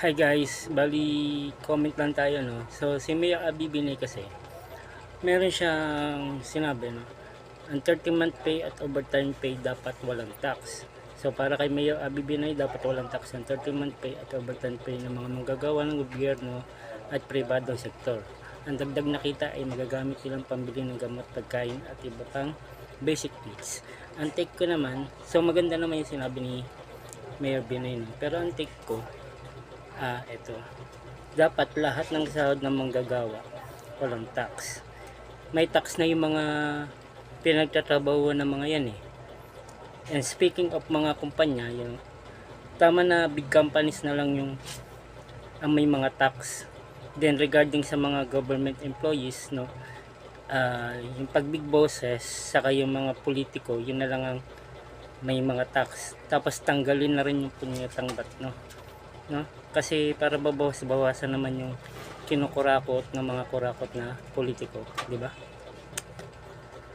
Hi guys, bali comment lang tayo no. So si Mia Abibinay kasi meron siyang sinabi no. Ang 30 month pay at overtime pay dapat walang tax. So para kay Mayor Abibinay dapat walang tax ang 30 month pay at overtime pay ng mga manggagawa ng gobyerno at pribadong sektor. Ang dagdag na kita ay magagamit nilang pambili ng gamot, pagkain at iba pang basic needs. Ang take ko naman, so maganda naman yung sinabi ni Mayor Binay. Pero ang take ko, Ah, ito. Dapat lahat ng sahod ng manggagawa walang tax. May tax na yung mga pinagtatrabaho ng mga yan eh. And speaking of mga kumpanya, yung tama na big companies na lang yung ang may mga tax. Then regarding sa mga government employees, no, ah, yung pag big bosses, saka yung mga politiko, yun na lang ang may mga tax. Tapos tanggalin na rin yung punyetang bat, no no? Kasi para babawas-bawasan naman yung kinukurakot ng mga kurakot na politiko, di ba?